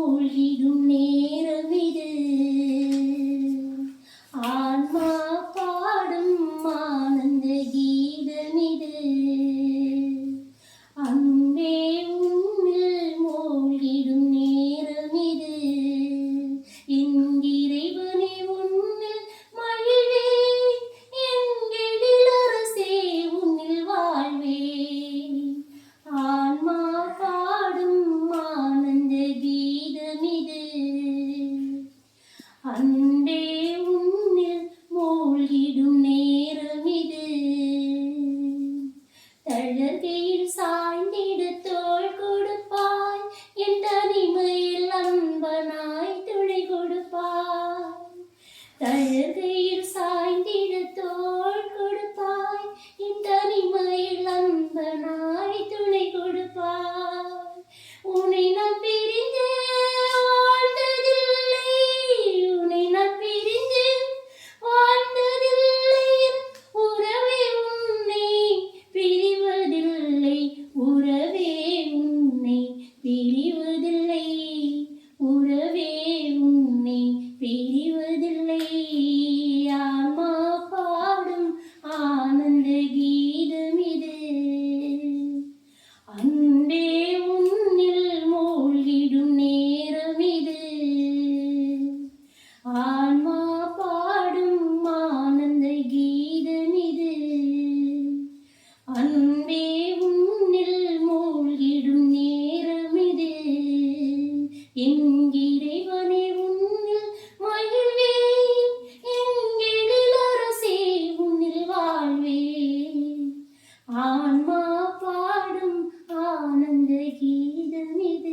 sorriso 人第一。என் இறைவனே உன்னில் மகிழ்வேன். என் அரசே உன்னில் வாழ்வேன். ஆன்மா பாடும் ஆனந்த கீதம் இது.